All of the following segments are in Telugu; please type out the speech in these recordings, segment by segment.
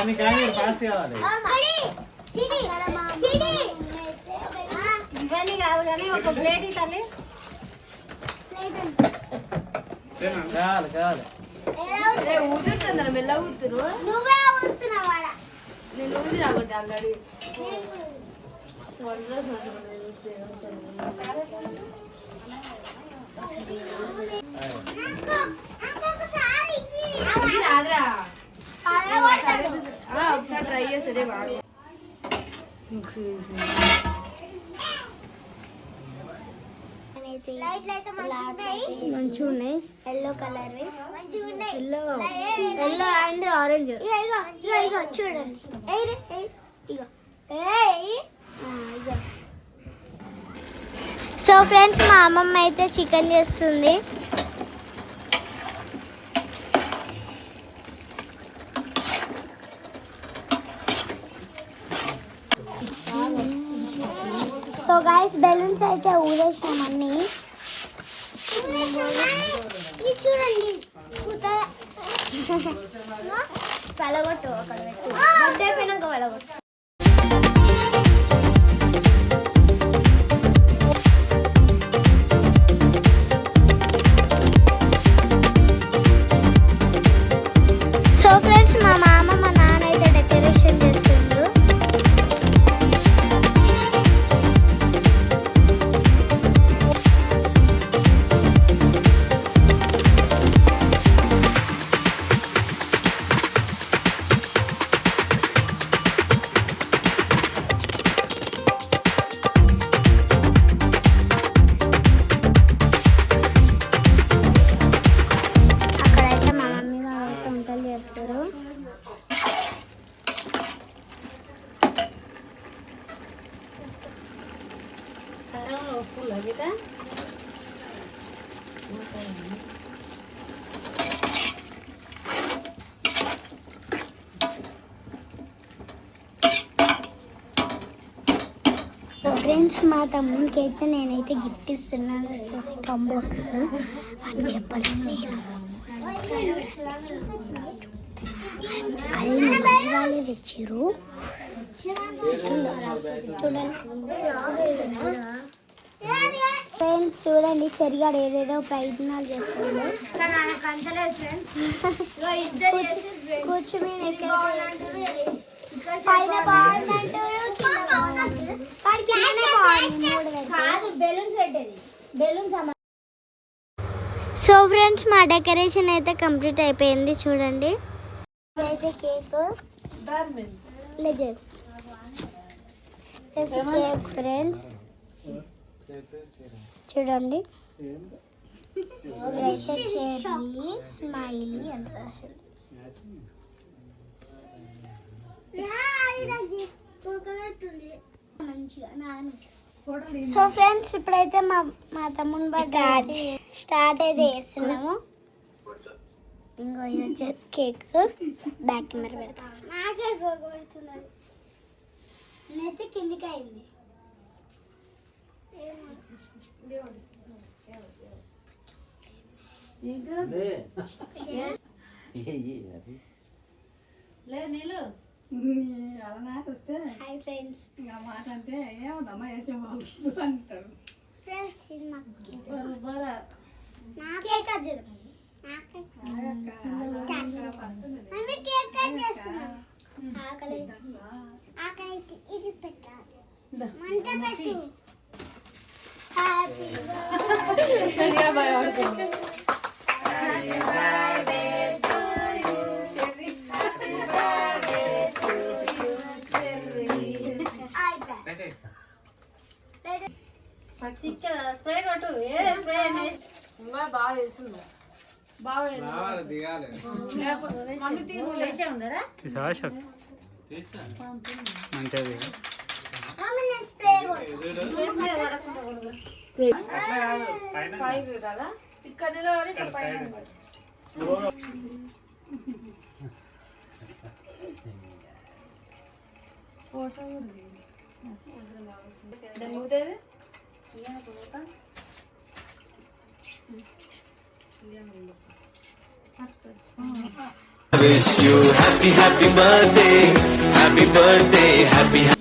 అమ్మ. కానీ ఇవన్నీ కాదు కానీ ఒక ప్లేట్ కావాలి ఏడా ఉంది? ఊదుతున్నారు మెల్ల ఊదుతురు నువ్వే ఊదుతున్నావు ఆడ. నేను ఊది రాకొట్టి ఆల్రెడీ. రాదురా. ఒకసారి ట్రై బాగా లైట్లు అయితే మంచిగా ఉన్నాయి yellow colour yellow yellow and orange చూడండి ఇగో సో ఫ్రెండ్స్ మా అమ్మమ్మ అయితే చికెన్ చేస్తుంది. ఊరేసాం అన్ని చూడండి పలగొట్టు అక్కడ పెట్టు బర్త్డే అయిపోయినాక పలగొట్టు ఫ్రెండ్స్ మా తమ్ముడికి అయితే నేనైతే గిఫ్ట్ ఇస్తున్నాను వచ్చేసి కంబాక్స్ అని చెప్పలేదు నేను. అది మా తెచ్చారు ఫ్రెండ్స్ చూడండి చెరిగాడు ఏదేదో ప్రయత్నాలు పైన బాగుందంటారు? పెట్టేది. సో ఫ్రెండ్స్ మా డెకరేషన్ అయితే కంప్లీట్ అయిపోయింది చూడండి. అయితే కేక్. లెజర్. ఫ్రెండ్స్ చూడండి. ఇదైతే చెర్రీ స్మైలీ అని రాసింది సో ఫ్రెండ్స్ ఇప్పుడైతే మా మా తమ్ముని స్టార్ట్ స్టార్ట్ అయితే చేస్తున్నాము. ఇంకో కేక్ బ్యాక్ కెమెరా పెడతా. నేనైతే కిందికి అయింది. లే. నీళ్ళు హాయ్ ఫ్రెండ్స్ కేక్ కట్ చేస్తున్నాం. ఆకలి. ఆకలికి ఇది పెట్టాలి. మంట పెట్టు. హ్యాపీ సరిగా భయపడుతుంది స్ప్రే కొట్టు. ఏ స్ప్రే ఇంకా బాగా చేస్తుంది రావాలి దిగాలి. లేచే ఉండడా తీసా మంచిది మమ్మీ నేను స్ప్రే అట్లా కాదు పైన పైకి పెట్టాలా ఇక్కడ నిలబడి ఇక్కడ పైన నిలబడి. మూతేది wish you happy, happy birthday, happy birthday, happy.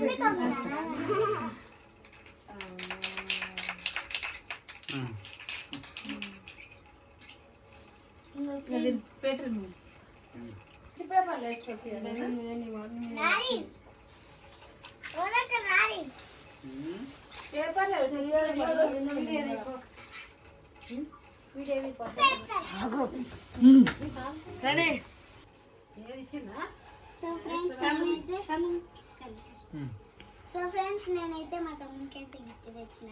పెట్టు నువ్వు సో ఫ్రెండ్స్ నేనైతే మా తమ్మునికి అయితే గిఫ్ట్ తెచ్చిన.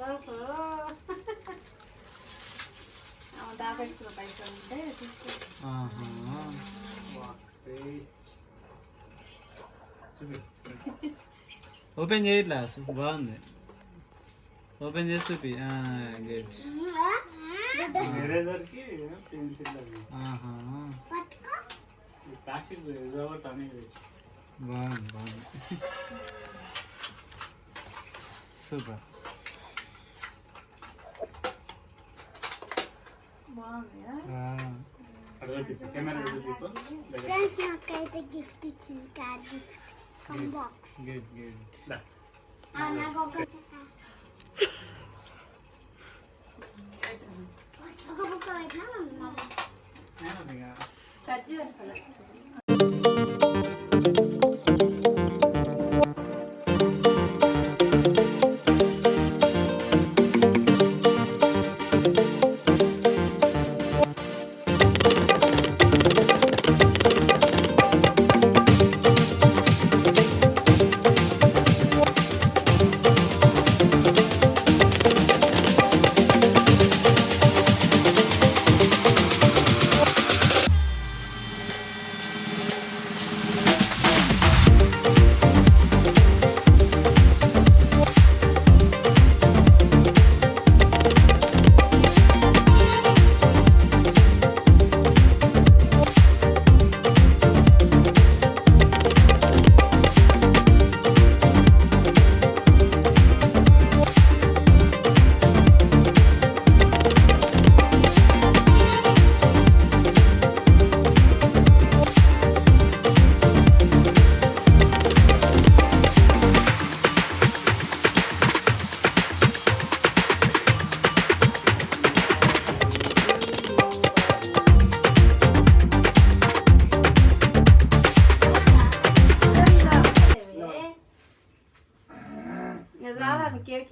ఉంది దాపెట్టుకున్న పైసలు ఉంటే ఓపెన్ చేయట్లా బాగుంది. ఓపెన్ చేసి చూపి. అనేది బాగుంది బాగుంది. సూపర్. ఫ్రెండ్స్ నాకు అయితే గిఫ్ట్ ఇచ్చింది car gift from box good good నాకు ఒక ఒక బుక్క పెట్టినా మమ్మీ కట్ చేస్తాను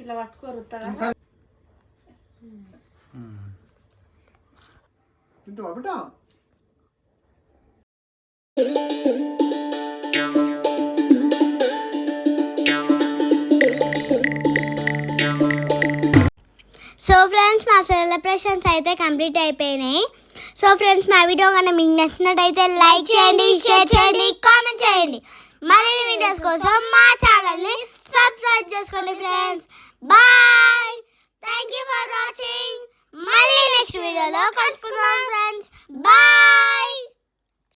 ఇలా పట్టుకోరు ఉత్తగా. తింటావా బిడ్డ? సో ఫ్రెండ్స్ మా సెలబ్రేషన్స్ అయితే కంప్లీట్ అయిపోయినాయి. సో ఫ్రెండ్స్ మా వీడియో కనుక మీకు నచ్చినట్టయితే లైక్ చేయండి షేర్ చేయండి కామెంట్ చేయండి. మరిన్ని వీడియోస్ కోసం మా ఛానల్ని సబ్స్క్రైబ్ చేసుకోండి friends bye thank you for watching మళ్ళీ నెక్స్ట్ వీడియోలో కలుసుకుందాం ఫ్రెండ్స్ బాయ్